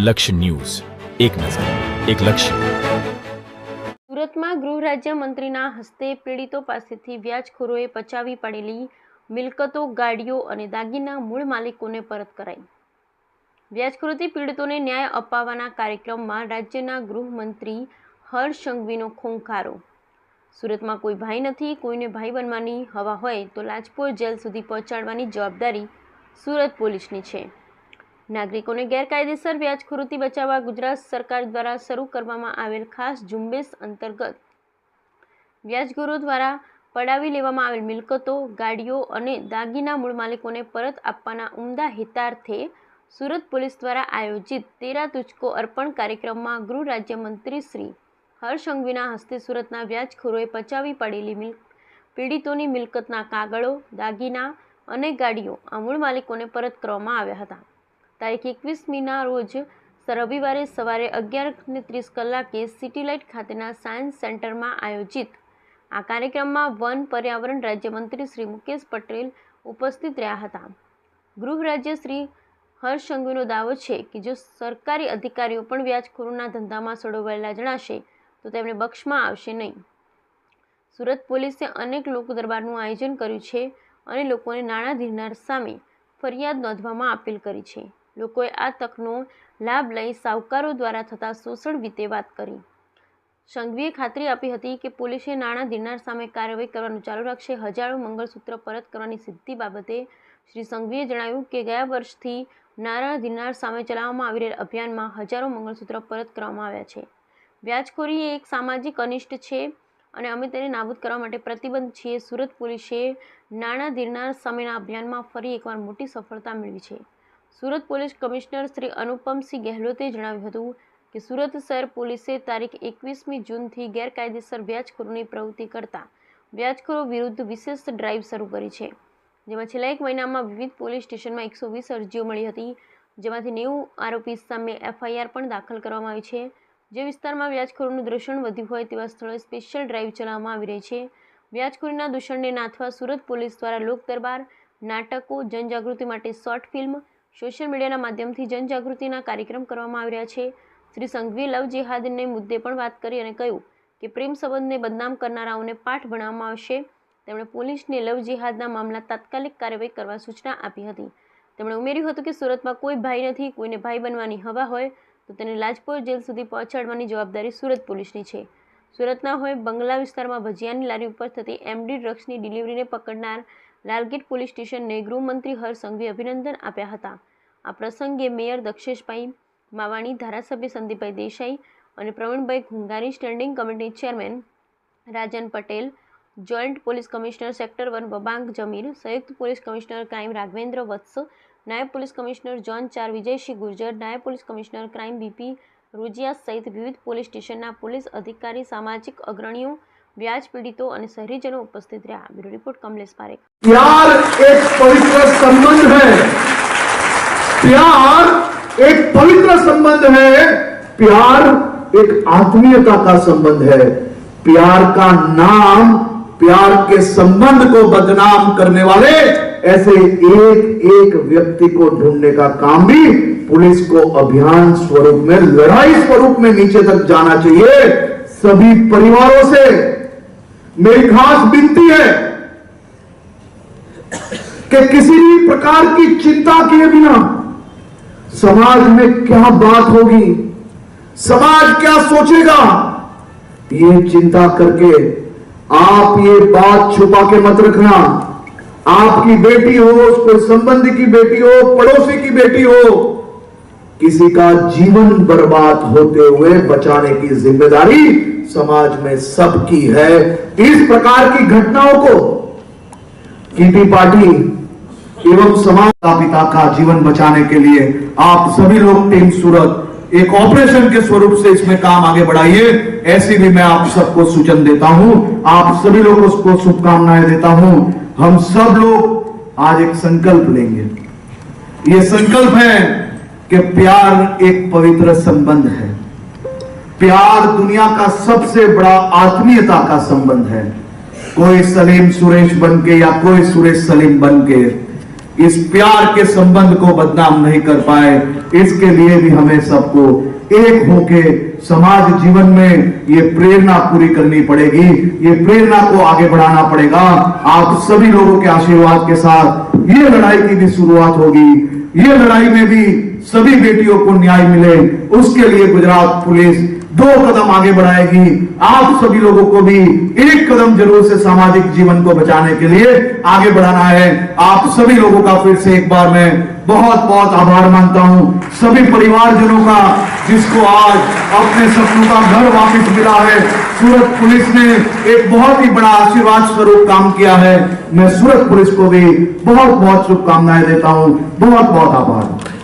લક્ષ્ય ન્યૂઝ. એક નજર, એક લક્ષ્ય. સુરતમાં ગૃહ રાજ્ય મંત્રીના હસ્તે પીડિતો પાસેથી વ્યાજખોરોએ પચાવી પડેલી મિલકતો, ગાડીઓ અને દાગીના મૂળ માલિકોને પરત કરાઈ. વ્યાજખોરોથી પીડિતોને ન્યાય અપાવવાના કાર્યક્રમમાં રાજ્યના ગૃહમંત્રી હર્ષ સંઘવીનો ખોંખારો. સુરતમાં કોઈ ભાઈ નથી, કોઈને ભાઈ બનવાની હવા હોય તો લાજપોર જેલ સુધી પહોંચાડવાની જવાબદારી સુરત પોલીસની છે. નાગરિકોને ગેરકાયદેસર વ્યાજખોરોથી બચાવવા ગુજરાત સરકાર દ્વારા શરૂ કરવામાં આવેલ ખાસ ઝુંબેશ અંતર્ગત વ્યાજખોરો દ્વારા પડાવી લેવામાં આવેલ મિલકતો, ગાડીઓ અને દાગીના મૂળ માલિકોને પરત આપવાના ઉમદા હિતાર્થે સુરત પોલીસ દ્વારા આયોજિત તેરા તુચકો અર્પણ કાર્યક્રમમાં ગૃહ રાજ્યમંત્રી શ્રી હર્ષ સંઘવીના હસ્તે સુરતના વ્યાજખોરોએ પચાવી પડેલી મિલ, પીડિતોની મિલકતના કાગળો, દાગીના અને ગાડીઓ આ મૂળ માલિકોને પરત કરવામાં આવ્યા હતા. તારીખ એકવીસમીના રોજ રવિવારે સવારે અગિયાર ત્રીસ કલાકે સિટીલાઇટ ખાતેના સાયન્સ સેન્ટરમાં આયોજિત આ કાર્યક્રમમાં વન પર્યાવરણ રાજ્યમંત્રી શ્રી મુકેશ પટેલ ઉપસ્થિત રહ્યા હતા. ગૃહ રાજ્ય શ્રી હર્ષ સંઘવીનો દાવો છે કે જો સરકારી અધિકારીઓ પણ વ્યાજખોરોના ધંધામાં સડોવાયેલા જણાશે, તો તેમને બક્ષમાં આવશે નહીં. સુરત પોલીસે અનેક લોકો દરબારનું આયોજન કર્યું છે અને લોકોને નાણાં ધીરનાર સામે ફરિયાદ નોંધવામાં અપીલ કરી છે. લોકોએ આ તકનો લાભ લઈ સાહુકારો દ્વારા થતા શોષણ વિશે વાત કરી. સંઘવીએ ખાતરી આપી હતી કે પોલીસે નાણાં ધીરનાર સામે કાર્યવાહી કરવાનું ચાલુ રાખશે. હજારો મંગળસૂત્ર પરત કરવાની સિદ્ધિ બાબતે શ્રી સંઘવીએ જણાવ્યું કે ગયા વર્ષથી નાણાં દિનાર સામે ચલાવવામાં આવી રહેલ અભિયાનમાં હજારો મંગળસૂત્ર પરત કરવામાં આવ્યા છે. વ્યાજખોરી એ એક સામાજિક અનિષ્ટ છે અને અમે તેને નાબૂદ કરવા માટે પ્રતિબંધ છીએ. સુરત પોલીસે નાણાં ધીરનાર સામેના અભિયાનમાં ફરી એકવાર મોટી સફળતા મેળવી છે. સુરત પોલીસ કમિશનર શ્રી અનુપમસિંહ ગેહલોતે જણાવ્યું હતું કે સુરત શહેર પોલીસે તારીખ એકવીસમી જૂનથી ગેરકાયદેસર વ્યાજખોરોની પ્રવૃત્તિ કરતા વ્યાજખોરો વિરુદ્ધ વિશેષ ડ્રાઇવ શરૂ કરી છે, જેમાં છેલ્લા એક મહિનામાં વિવિધ પોલીસ સ્ટેશનમાં એકસો વીસ અરજીઓ મળી હતી, જેમાંથી નેવું આરોપી સામે એફઆઈઆર પણ દાખલ કરવામાં આવી છે. જે વિસ્તારમાં વ્યાજખોરોનું દૂષણ વધ્યું હોય તેવા સ્થળોએ સ્પેશિયલ ડ્રાઈવ ચલાવવામાં આવી રહી છે. વ્યાજખોરીના દૂષણને નાથવા સુરત પોલીસ દ્વારા લોક દરબાર નાટકો, જનજાગૃતિ માટે શોર્ટ ફિલ્મ સોશિયલ મીડિયાના માધ્યમથી જનજાગૃતિના કાર્યક્રમ કરવામાં આવી રહ્યા છે. શ્રી સંઘવી લવ જેહાદને મુદ્દે પણ વાત કરી અને કહ્યું કે પ્રેમ સંબંધને બદનામ કરનારાઓને પાઠ ભણાવવામાં આવશે. તેમણે પોલીસને લવ જેહાદના મામલા તાત્કાલિક કાર્યવાહી કરવા સૂચના આપી હતી. તેમણે ઉમેર્યું હતું કે સુરતમાં કોઈ ભાઈ નથી, કોઈને ભાઈ બનવાની હવા હોય તો તેને લાજપોર જેલ સુધી પહોંચાડવાની જવાબદારી સુરત પોલીસની છે. સુરતના હોય બંગલા વિસ્તારમાં ભજીયાની લારી ઉપર થતી એમડી ડ્રગ્સની ડિલિવરીને પકડનાર લાલગેટ પોલીસ સ્ટેશનને ગૃહમંત્રી હર્ષ અભિનંદન આપ્યા હતા. આ પ્રસંગે મેયર દક્ષેશભાઈ માવાણી, ધારાસભ્ય સંદીપભાઈ દેસાઈ અને Pravinbhai Ghungari standing committee chairman Rajan Patel, joint police commissioner sector one Wabang Jamir, સંયુક્ત police commissioner crime Raghavendra Vatsa, નાયબ પોલીસ કમિશનર જોન ચાર વિજયસિંહ ગુર્જર, નાયબ police commissioner crime BP Rojiya સહિત વિવિધ પોલીસ સ્ટેશનના પોલીસ અધિકારી, સામાજિક અગ્રણીઓ વ્યાજ પીડિતો અને શહેરીજનો ઉપસ્થિત રહ્યા બ્યુરો રિપોર્ટ કમલેશ પારેખ प्यार एक पवित्र संबंध है प्यार एक पवित्र संबंध है प्यार एक आत्मीयता का संबंध है प्यार का नाम प्यार के संबंध को बदनाम करने वाले ऐसे एक एक व्यक्ति को ढूंढने का काम भी पुलिस को अभियान स्वरूप में लड़ाई स्वरूप में नीचे तक जाना चाहिए सभी परिवारों से मेरी खास विनती है कि किसी भी प्रकार की चिंता किए बिना समाज में क्या बात होगी, समाज क्या सोचेगा, ये चिंता करके आप ये बात छुपा के मत रखना। आपकी बेटी हो कोई संबंधी की बेटी हो, पड़ोसी की बेटी हो किसी का जीवन बर्बाद होते हुए बचाने की ज़िम्मेदारी समाज में सबकी है। इस प्रकार की घटनाओं को कीटी पार्टी एवं समाज का पिता का जीवन बचाने के लिए आप सभी लोग टीम सूरत एक ऑपरेशन के स्वरूप से इसमें काम आगे बढ़ाइए। ऐसी भी मैं आप सबको सूचन देता हूँ। आप सभी लोग उसको शुभकामनाएँ देता हूँ। हम सब लोग आज एक संकल्प लेंगे। ये संकल्प है कि प्यार एक पवित्र संबंध है। प्यार दुनिया का सबसे बड़ा आत्मीयता का संबंध है। कोई सलीम सुरेश बन के या कोई सुरेश सलीम बन के, इस प्यार के संबंध को बदनाम नहीं कर पाए। इसके लिए भी हमें सबको एक होके समाज जीवन में ये प्रेरणा पूरी करनी पड़ेगी। ये प्रेरणा को आगे बढ़ाना पड़ेगा। आप सभी लोगों के आशीर्वाद के साथ ये लड़ाई की भी शुरुआत होगी। ये लड़ाई में भी सभी बेटियों को न्याय मिले, उसके लिए गुजरात पुलिस दो कदम आगे बढ़ाएगी। आप सभी लोगों को भी एक कदम ज़रूर से सामाजिक जीवन को बचाने के लिए आगे बढ़ाना है। आप सभी लोगों का फिर से एक बार मैं बहुत बहुत आभार मानता हूँ। सभी परिवारजनों का, जिसको आज अपने सपनों का घर वापस मिला है, सूरत पुलिस ने एक बहुत ही बड़ा आशीर्वाद स्वरूप काम किया है। मैं सूरत पुलिस को भी बहुत बहुत शुभकामनाएँ देता हूँ। बहुत बहुत आभार।